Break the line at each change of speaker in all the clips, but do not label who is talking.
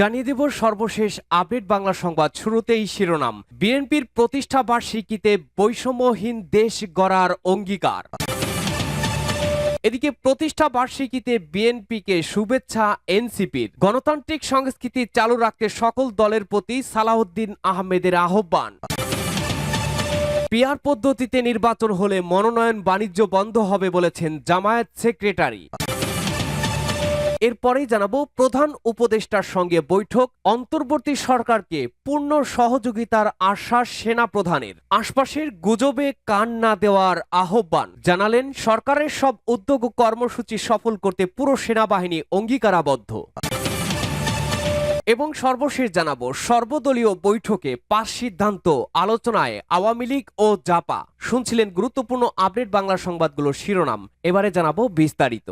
জানিয়ে দেব সর্বশেষ আপডেট বাংলা সংবাদ শুরুতেই শিরোনাম বিএনপির প্রতিষ্ঠা বার্ষিকীতে বৈষম্যহীন দেশ গড়ার অঙ্গীকার এদিকে প্রতিষ্ঠা বার্ষিকীতে বিএনপিকে শুভেচ্ছা এনসিপির গণতান্ত্রিক সংস্কৃতি চালু রাখতে সকল দলের প্রতি সালাউদ্দিন আহমেদের আহ্বান পিয়ার পদ্ধতিতে নির্বাচন হলে মনোনয়ন বাণিজ্য বন্ধ হবে বলেছেন জামায়াত সেক্রেটারি এরপরেই জানাবো প্রধান উপদেষ্টার সঙ্গে বৈঠক অন্তর্বর্তী সরকারকে পূর্ণ সহযোগিতার আশ্বাস সেনা প্রধানের আশপাশের গুজবে কান না দেওয়ার আহ্বান জানালেন সরকারের সব উদ্যোগ ও কর্মসূচি সফল করতে পুরো সেনাবাহিনী অঙ্গীকারাবদ্ধ এবং সর্বশেষ জানাবো সর্বদলীয় বৈঠকে পাঁচ সিদ্ধান্ত আলোচনায় আওয়ামী লীগ ও জাপা শুনছিলেন গুরুত্বপূর্ণ আপডেট বাংলা সংবাদগুলোর শিরোনাম এবারে জানাবো বিস্তারিত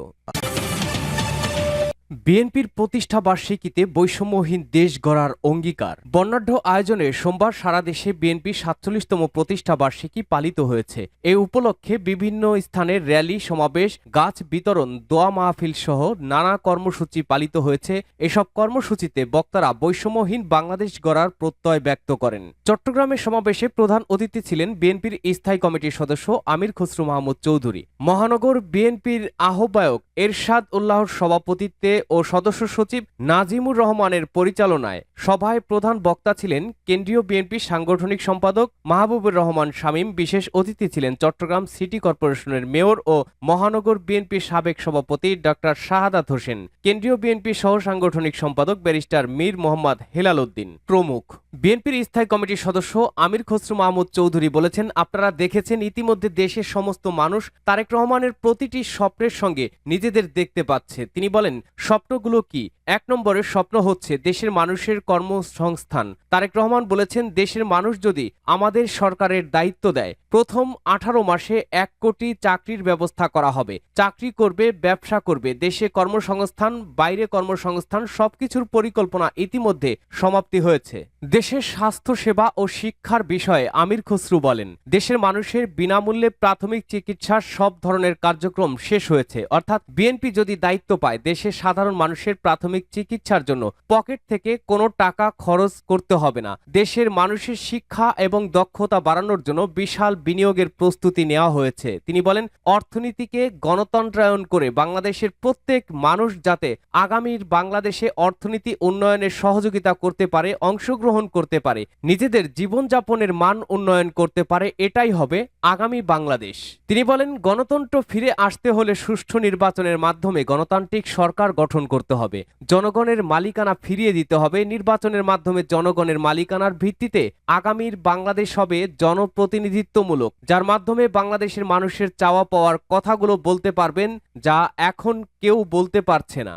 বিএনপির প্রতিষ্ঠা বার্ষিকীতে বৈষম্যহীন দেশ গড়ার অঙ্গীকার বর্ণাঢ্য আয়োজনে সোমবার সারা দেশে বিএনপির সাতচল্লিশতম প্রতিষ্ঠা বার্ষিকী পালিত হয়েছে এ উপলক্ষে বিভিন্ন স্থানে র্যালি সমাবেশ গাছ বিতরণ দোয়া মাহফিল সহ নানা কর্মসূচি পালিত হয়েছে এসব কর্মসূচিতে বক্তারা বৈষম্যহীন বাংলাদেশ গড়ার প্রত্যয় ব্যক্ত করেন চট্টগ্রামে সমাবেশে প্রধান অতিথি ছিলেন বিএনপির স্থায়ী কমিটির সদস্য আমির খসরু মাহমুদ চৌধুরী মহানগর বিএনপির আহ্বায়ক এরশাদ উল্লাহর সভাপতিত্বে ও সদস্য সচিব নাজিমুর রহমানের পরিচালনায় সভায় প্রধান বক্তা ছিলেন কেন্দ্রীয় বিএনপি সাংগঠনিক সম্পাদক মাহবুবুর রহমান শামীম বিশেষ অতিথি ছিলেন চট্টগ্রাম সিটি কর্পোরেশনের মেয়র ও মহানগর বিএনপির সাবেক সভাপতি ডক্টর শাহাদাত হোসেন কেন্দ্রীয় বিএনপি সহ সাংগঠনিক সম্পাদক ব্যারিস্টার মীর মোহাম্মদ হেলাল উদ্দিন প্রমুখ বিএনপির স্থায়ী কমিটির সদস্য আমির খসরু মাহমুদ চৌধুরী বলেছেন আপনারা দেখেছেন ইতিমধ্যে দেশের সমস্ত মানুষ তারেক রহমানের প্রতিটি স্বপ্নের সঙ্গে নিজে নিজেদের দেখতে পাচ্ছে তিনি বলেন স্বপ্নগুলো কি এক নম্বরের স্বপ্ন হচ্ছে দেশের মানুষের কর্মসংস্থান তারেক রহমান বলেছেন দেশের মানুষ যদি আমাদের সরকারের দায়িত্ব দেয় প্রথম আঠারো মাসে এক কোটি চাকরির ব্যবস্থা করা হবে চাকরি করবে ব্যবসা করবে দেশে কর্মসংস্থান বাইরে কর্মসংস্থান সবকিছুর পরিকল্পনা ইতিমধ্যে সমাপ্তি হয়েছে দেশের স্বাস্থ্য সেবা ও শিক্ষার বিষয়ে আমির খসরু বলেন দেশের মানুষের বিনামূল্যে প্রাথমিক চিকিৎসার সব ধরনের কার্যক্রম শেষ হয়েছে অর্থাৎ বিএনপি যদি দায়িত্ব পায় দেশে সাধারণ মানুষের প্রাথমিক চিকিৎসার জন্য পকেট থেকে কোনো টাকা খরচ করতে হবে না দেশের মানুষের শিক্ষা এবং দক্ষতা বাড়ানোর জন্য বিশাল বিনিয়োগের প্রস্তুতি নেওয়া হয়েছে তিনি বলেন অর্থনীতিকে গণতন্ত্রায়ন করে বাংলাদেশের প্রত্যেক মানুষ যাতে আগামীর বাংলাদেশে অর্থনীতি উন্নয়নের সহযোগিতা করতে পারে অংশগ্রহণ করতে পারে নিজেদের জীবনযাপনের মান উন্নয়ন করতে পারে এটাই হবে আগামী বাংলাদেশ তিনি বলেন গণতন্ত্র ফিরে আসতে হলে সুষ্ঠু নির্বাচন নির্বাচনের মাধ্যমে গণতান্ত্রিক সরকার গঠন করতে হবে জনগণের মালিকানা ফিরিয়ে দিতে হবে নির্বাচনের মাধ্যমে জনগণের মালিকানার ভিত্তিতে আগামীর বাংলাদেশ হবে জনপ্রতিনিধিত্বমূলক যার মাধ্যমে বাংলাদেশের মানুষের চাওয়া পাওয়ার কথাগুলো বলতে পারবেন যা এখন কেউ বলতে পারছে না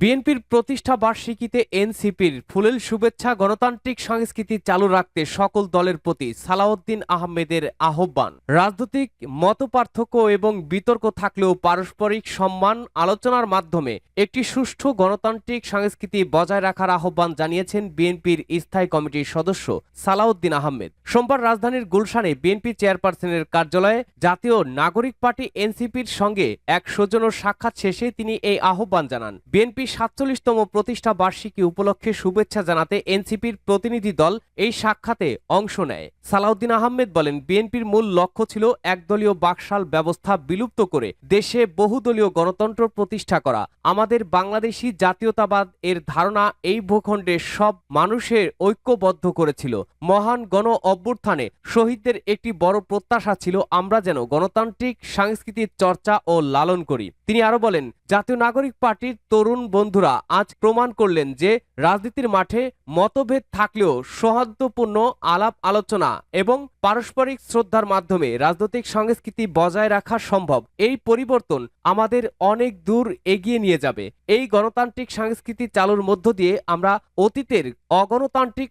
বিএনপির প্রতিষ্ঠা বার্ষিকীতে এনসিপির ফুলেল শুভেচ্ছা গণতান্ত্রিক সংস্কৃতি চালু রাখতে সকল দলের প্রতি সালাউদ্দিন আহমেদের আহ্বান রাজনৈতিক মতপার্থক্য এবং বিতর্ক থাকলেও পারস্পরিক সম্মান আলোচনার মাধ্যমে একটি সুষ্ঠু গণতান্ত্রিক সংস্কৃতি বজায় রাখার আহ্বান জানিয়েছেন বিএনপির স্থায়ী কমিটির সদস্য সালাউদ্দিন আহমেদ সোমবার রাজধানীর গুলশানে বিএনপি চেয়ারপারসনের কার্যালয়ে জাতীয় নাগরিক পার্টি এনসিপির সঙ্গে এক সৌজন্য সাক্ষাৎ শেষে তিনি এই আহ্বান জানান বিএনপি বিএনপি সাতচল্লিশতম প্রতিষ্ঠা বার্ষিকী উপলক্ষে শুভেচ্ছা জানাতে এনসিপির প্রতিনিধি দল এই সাক্ষাতে অংশ নেয় সালাউদ্দিন আহমেদ বলেন বিএনপির মূল লক্ষ্য ছিল একদলীয় বাকশাল ব্যবস্থা বিলুপ্ত করে দেশে বহুদলীয় গণতন্ত্র প্রতিষ্ঠা করা আমাদের বাংলাদেশি জাতীয়তাবাদ এর ধারণা এই ভূখণ্ডে সব মানুষের ঐক্যবদ্ধ করেছিল মহান গণ অভ্যুত্থানে শহীদদের একটি বড় প্রত্যাশা ছিল আমরা যেন গণতান্ত্রিক সাংস্কৃতিক চর্চা ও লালন করি তিনি আরো বলেন জাতীয় নাগরিক পার্টির তরুণ বন্ধুরা আজ প্রমাণ করলেন যে রাজনীতির মাঠে মতভেদ থাকলেও সৌহার্দ্যপূর্ণ আলাপ আলোচনা এবং পারস্পরিক শ্রদ্ধার মাধ্যমে রাজনৈতিক সংস্কৃতি বজায় রাখা সম্ভব এই পরিবর্তন আমাদের অনেক দূর এগিয়ে নিয়ে যাবে এই গণতান্ত্রিক সংস্কৃতি চালুর মধ্য দিয়ে আমরা অতীতের অগণতান্ত্রিক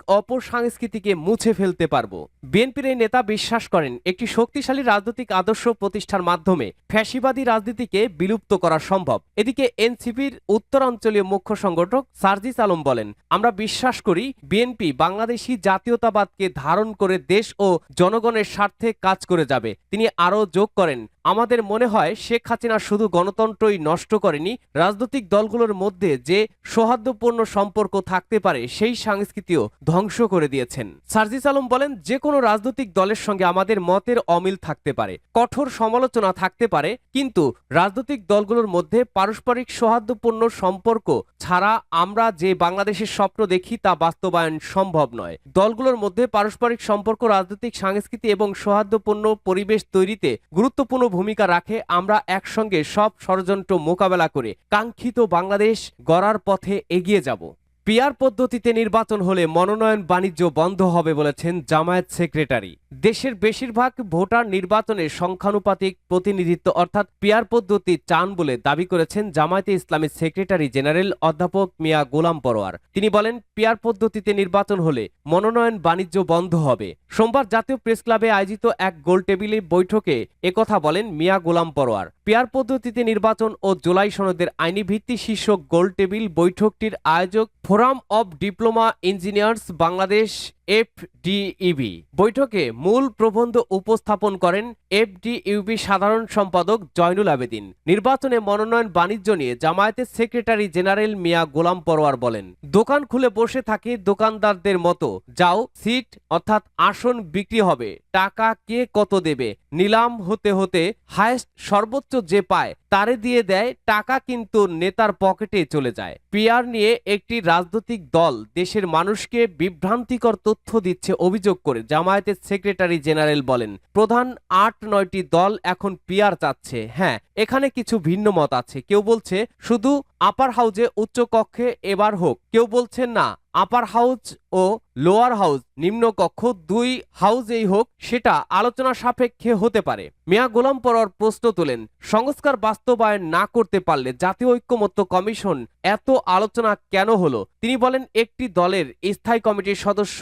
সংস্কৃতিকে মুছে ফেলতে পারব বিএনপির এই নেতা বিশ্বাস করেন একটি শক্তিশালী রাজনৈতিক আদর্শ প্রতিষ্ঠার মাধ্যমে ফ্যাসিবাদী রাজনীতিকে বিলুপ্ত করা সম্ভব এদিকে এনসিপির উত্তরাঞ্চলীয় মুখ্য সংগঠক সার্জিস আলম বলেন বলেন আমরা বিশ্বাস করি বিএনপি বাংলাদেশি জাতীয়তাবাদকে ধারণ করে দেশ ও জনগণের স্বার্থে কাজ করে যাবে তিনি আরও যোগ করেন আমাদের মনে হয় শেখ হাসিনা শুধু গণতন্ত্রই নষ্ট করেনি রাজনৈতিক দলগুলোর মধ্যে যে সৌহার্দ্যপূর্ণ সম্পর্ক থাকতে পারে সেই সংস্কৃতিও ধ্বংস করে দিয়েছেন সার্জিস আলম বলেন যে কোনো রাজনৈতিক দলের সঙ্গে আমাদের মতের অমিল থাকতে পারে কঠোর সমালোচনা থাকতে পারে কিন্তু রাজনৈতিক দলগুলোর মধ্যে পারস্পরিক সৌহার্দ্যপূর্ণ সম্পর্ক ছাড়া আমরা যে বাংলাদেশের স্বপ্ন দেখি তা বাস্তবায়ন সম্ভব নয় দলগুলোর মধ্যে পারস্পরিক সম্পর্ক রাজনৈতিক সংস্কৃতি এবং সৌহার্দ্যপূর্ণ পরিবেশ তৈরিতে গুরুত্বপূর্ণ ভূমিকা রাখে আমরা একসঙ্গে সব ষড়যন্ত্র মোকাবেলা করে কাঙ্ক্ষিত বাংলাদেশ গড়ার পথে এগিয়ে যাব পিয়ার পদ্ধতিতে নির্বাচন হলে মনোনয়ন বাণিজ্য বন্ধ হবে বলেছেন জামায়াত সেক্রেটারি দেশের বেশিরভাগ ভোটার নির্বাচনে সংখ্যানুপাতিক প্রতিনিধিত্ব অর্থাৎ পিয়ার পদ্ধতি চান বলে দাবি করেছেন জামায়াতে ইসলামের সেক্রেটারি জেনারেল অধ্যাপক মিয়া গোলাম পরোয়ার তিনি বলেন পিয়ার পদ্ধতিতে নির্বাচন হলে মনোনয়ন বাণিজ্য বন্ধ হবে সোমবার জাতীয় প্রেস ক্লাবে আয়োজিত এক গোলটেবিলের বৈঠকে একথা বলেন মিয়া গোলাম পরোয়ার পেয়ার পদ্ধতিতে নির্বাচন ও জুলাই সনদের আইনি ভিত্তি শীর্ষক গোলটেবিল বৈঠকটির আয়োজক forum of diploma engineers Bangladesh FDEB বৈঠকে মূল প্রবন্ধ উপস্থাপন করেন এফডিইউবি সাধারণ সম্পাদক জয়নুল আবেদিন নির্বাচনে মনোনয়ন বাণিজ্য নিয়ে জামায়াতের সেক্রেটারি জেনারেল মিয়া গোলাম পরোয়ার বলেন দোকান খুলে বসে থাকি দোকানদারদের মতো যাও সিট অর্থাৎ আসন বিক্রি হবে টাকা কে কত দেবে নিলাম হতে হতে হায়েস্ট সর্বোচ্চ যে পায় তারে দিয়ে দেয় টাকা কিন্তু নেতার পকেটে চলে যায় পিয়ার নিয়ে একটি রাজনৈতিক দল দেশের মানুষকে বিভ্রান্তিকর তথ্য তথ্য দিচ্ছে অভিযোগ করে জামায়াতের সেক্রেটারি জেনারেল বলেন প্রধান আট নয়টি দল এখন পিয়ার চাচ্ছে হ্যাঁ এখানে কিছু ভিন্ন মত আছে কেউ বলছে শুধু আপার হাউজে উচ্চ কক্ষে এবার হোক কেউ বলছেন না আপার হাউজ ও লোয়ার হাউজ নিম্ন কক্ষ দুই হাউজেই হোক সেটা আলোচনা সাপেক্ষে হতে পারে মিয়া গোলাম পর প্রশ্ন তোলেন সংস্কার বাস্তবায়ন না করতে পারলে জাতীয় ঐক্যমত্য কমিশন এত আলোচনা কেন হলো তিনি বলেন একটি দলের স্থায়ী কমিটির সদস্য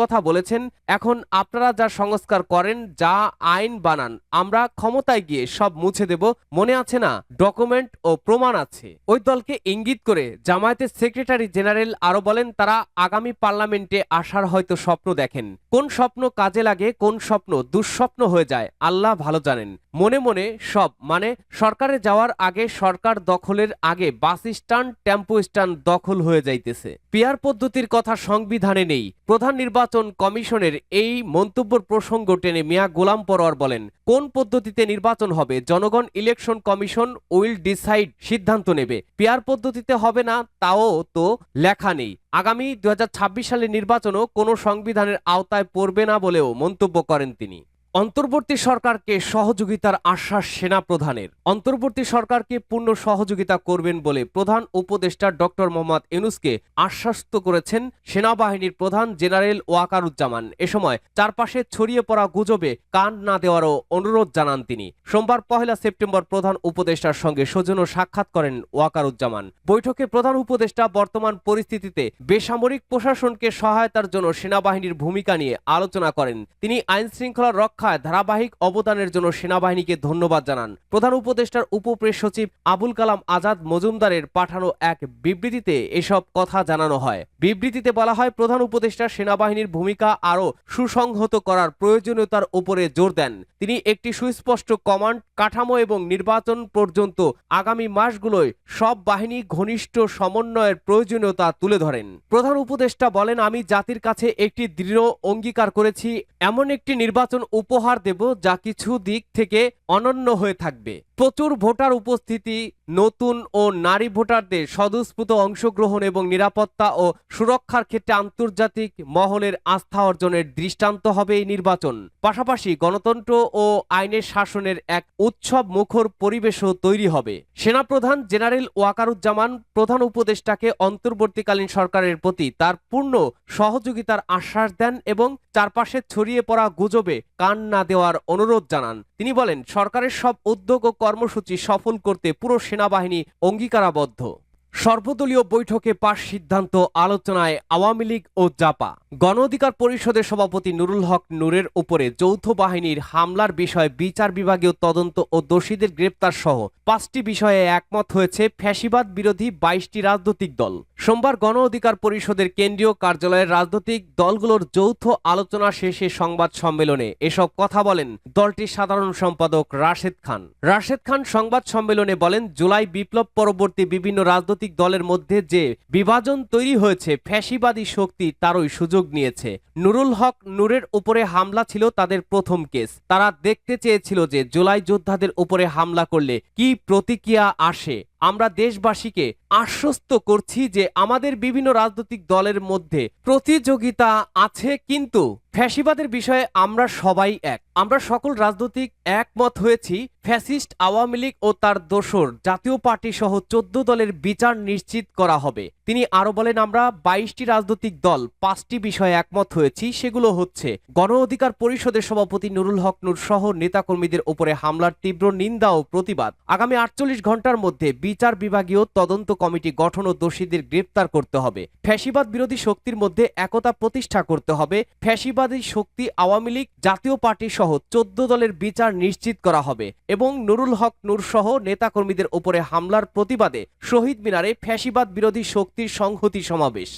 কথা বলেছেন এখন আপনারা যা সংস্কার করেন যা আইন বানান আমরা ক্ষমতায় গিয়ে সব মুছে দেব মনে আছে না ডকুমেন্ট ও প্রমাণ আছে ওই দল দলকে ইঙ্গিত করে জামায়াতের সেক্রেটারি জেনারেল আরো বলেন তারা আগামী পার্লামেন্টে আসার হয়তো স্বপ্ন দেখেন কোন স্বপ্ন কাজে লাগে কোন স্বপ্ন দুঃস্বপ্ন হয়ে যায় আল্লাহ ভালো জানেন মনে মনে সব মানে সরকারে যাওয়ার আগে সরকার দখলের আগে বাস স্ট্যান্ড টেম্পো স্ট্যান্ড দখল হয়ে যাইতেছে পিয়ার পদ্ধতির কথা সংবিধানে নেই প্রধান নির্বাচন কমিশনের এই মন্তব্যর প্রসঙ্গ টেনে মিয়া গোলাম পরোয়ার বলেন কোন পদ্ধতিতে নির্বাচন হবে জনগণ ইলেকশন কমিশন উইল ডিসাইড সিদ্ধান্ত নেবে পিয়ার পদ্ধতিতে হবে না তাও তো লেখা নেই আগামী দু সালের নির্বাচনও কোনো সংবিধানের আওতায় পড়বে না বলেও মন্তব্য করেন তিনি অন্তর্বর্তী সরকারকে সহযোগিতার আশ্বাস সেনা প্রধানের অন্তর্বর্তী সরকারকে পূর্ণ সহযোগিতা করবেন বলে প্রধান উপদেষ্টা ডক্টর মোহাম্মদ ইউনুসকে আশ্বাস্ত করেছেন সেনাবাহিনীর প্রধান জেনারেল ওয়াকারুজ্জামান এ সময় চারপাশে ছড়িয়ে পড়া গুজবে কান না দেওয়ারও অনুরোধ জানান তিনি সোমবার পহেলা সেপ্টেম্বর প্রধান উপদেষ্টার সঙ্গে সৌজন্য সাক্ষাৎ করেন ওয়াকারুজ্জামান বৈঠকে প্রধান উপদেষ্টা বর্তমান পরিস্থিতিতে বেসামরিক প্রশাসনকে সহায়তার জন্য সেনাবাহিনীর ভূমিকা নিয়ে আলোচনা করেন তিনি আইনশৃঙ্খলা রক্ষা রক্ষায় ধারাবাহিক অবদানের জন্য সেনাবাহিনীকে ধন্যবাদ জানান প্রধান উপদেষ্টার উপপ্রেস সচিব আবুল কালাম আজাদ মজুমদারের পাঠানো এক বিবৃতিতে এসব কথা জানানো হয় বিবৃতিতে বলা হয় প্রধান উপদেষ্টা সেনাবাহিনীর ভূমিকা আরও সুসংহত করার প্রয়োজনীয়তার উপরে জোর দেন তিনি একটি সুস্পষ্ট কমান্ড কাঠামো এবং নির্বাচন পর্যন্ত আগামী মাসগুলোয় সব বাহিনী ঘনিষ্ঠ সমন্বয়ের প্রয়োজনীয়তা তুলে ধরেন প্রধান উপদেষ্টা বলেন আমি জাতির কাছে একটি দৃঢ় অঙ্গীকার করেছি এমন একটি নির্বাচন উপ উপহার দেব যা কিছু দিক থেকে অনন্য হয়ে থাকবে প্রচুর ভোটার উপস্থিতি নতুন ও নারী ভোটারদের স্বতঃস্ফূর্ত অংশগ্রহণ এবং নিরাপত্তা ও সুরক্ষার ক্ষেত্রে আন্তর্জাতিক মহলের আস্থা অর্জনের দৃষ্টান্ত হবে এই নির্বাচন পাশাপাশি গণতন্ত্র ও আইনের শাসনের এক উৎসব মুখর পরিবেশও তৈরি হবে সেনাপ্রধান জেনারেল ওয়াকারুজ্জামান প্রধান উপদেষ্টাকে অন্তর্বর্তীকালীন সরকারের প্রতি তার পূর্ণ সহযোগিতার আশ্বাস দেন এবং চারপাশে ছড়িয়ে পড়া গুজবে কান না দেওয়ার অনুরোধ জানান তিনি বলেন সরকারের সব উদ্যোগ ও কর্মসূচি সফল করতে পুরো সেনাবাহিনী অঙ্গীকারাবদ্ধ সর্বদলীয় বৈঠকে পাশ সিদ্ধান্ত আলোচনায় আওয়ামী লীগ ও জাপা গণ অধিকার পরিষদের সভাপতি নুরুল হক নূরের উপরে যৌথ বাহিনীর হামলার বিষয়ে বিচার বিভাগীয় তদন্ত ও দোষীদের গ্রেপ্তার সহ পাঁচটি বিষয়ে একমত হয়েছে ফ্যাসিবাদ বিরোধী বাইশটি রাজনৈতিক দল সোমবার গণ অধিকার পরিষদের কেন্দ্রীয় কার্যালয়ের রাজনৈতিক দলগুলোর যৌথ আলোচনা শেষে সংবাদ সম্মেলনে এসব কথা বলেন দলটির সাধারণ সম্পাদক রাশেদ খান রাশেদ খান সংবাদ সম্মেলনে বলেন জুলাই বিপ্লব পরবর্তী বিভিন্ন রাজনৈতিক রাজনৈতিক দলের মধ্যে যে বিভাজন তৈরি হয়েছে ফ্যাসিবাদী শক্তি তারই সুযোগ নিয়েছে নুরুল হক নূরের উপরে হামলা ছিল তাদের প্রথম কেস তারা দেখতে চেয়েছিল যে জুলাই যোদ্ধাদের উপরে হামলা করলে কি প্রতিক্রিয়া আসে আমরা দেশবাসীকে আশ্বস্ত করছি যে আমাদের বিভিন্ন রাজনৈতিক দলের মধ্যে প্রতিযোগিতা আছে কিন্তু ফ্যাসিবাদের বিষয়ে আমরা সবাই এক আমরা সকল রাজনৈতিক একমত হয়েছি ফ্যাসিস্ট আওয়ামী লীগ ও তার দোসর জাতীয় পার্টি সহ চোদ্দ দলের বিচার নিশ্চিত করা হবে তিনি আরো বলেন আমরা বাইশটি রাজনৈতিক দল পাঁচটি বিষয়ে একমত হয়েছি সেগুলো হচ্ছে গণ অধিকার পরিষদের সভাপতি নুরুল হক নুর সহ নেতাকর্মীদের ওপরে হামলার তীব্র নিন্দা ও প্রতিবাদ আগামী আটচল্লিশ ঘন্টার মধ্যে বি বিচার বিভাগীয় তদন্ত কমিটি গঠন ও দোষীদের গ্রেপ্তার করতে হবে ফ্যাসিবাদ বিরোধী শক্তির মধ্যে একতা প্রতিষ্ঠা করতে হবে ফ্যাসিবাদী শক্তি আওয়ামী লীগ জাতীয় পার্টি সহ চোদ্দ দলের বিচার নিশ্চিত করা হবে এবং নুরুল হক নূর সহ নেতাকর্মীদের ওপরে হামলার প্রতিবাদে শহীদ মিনারে ফ্যাসিবাদ বিরোধী শক্তির সংহতি সমাবেশ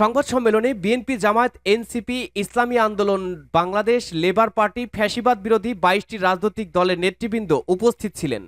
সংবাদ সম্মেলনে বিএনপি জামায়াত এনসিপি ইসলামী আন্দোলন বাংলাদেশ লেবার পার্টি ফ্যাসিবাদ বিরোধী বাইশটি রাজনৈতিক দলের নেতৃবৃন্দ উপস্থিত ছিলেন